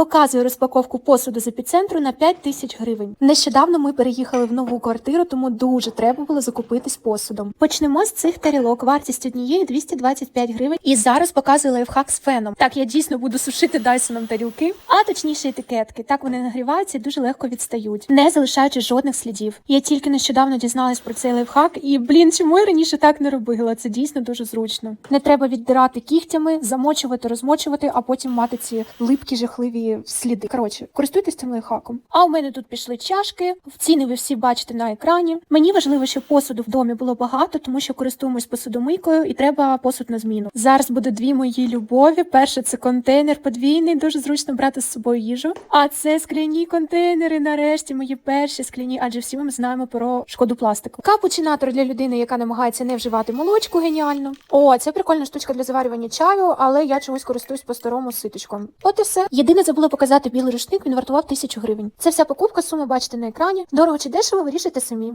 Показую розпаковку посуду з епіцентру на 5 тисяч гривень. Нещодавно ми переїхали в нову квартиру, тому дуже треба було закупитись посудом. Почнемо з цих тарілок. Вартість однієї 225 гривень. І зараз показую лайфхак з феном. Так, я дійсно буду сушити Дайсоном тарілки, а точніше етикетки. Так вони нагріваються і дуже легко відстають, не залишаючи жодних слідів. Я тільки нещодавно дізналась про цей лайфхак, і блін, чому я раніше так не робила? Це дійсно дуже зручно. Не треба віддирати кігтями, замочувати, розмочувати, а потім мати ці липкі жахливі сліди. Коротше, користуйтесь цим лайфхаком. А у мене тут пішли чашки. В ціни ви всі бачите на екрані. Мені важливо, щоб посуду в домі було багато, тому що користуємось посудомийкою і треба посуд на зміну. Зараз буде дві мої любові. Перше це контейнер подвійний, дуже зручно брати з собою їжу. А це скляні контейнери. Нарешті мої перші скляні, адже всі ми знаємо про шкоду пластику. Капучинатор для людини, яка намагається не вживати молочку, геніально. О, це прикольна штучка для заварювання чаю, але я чомусь користуюсь по старому ситочком. От і все. Єдине забула показати білий рушник. Він вартував тисячу гривень. Це вся покупка. сума бачите на екрані. Дорого чи дешево вирішите самі.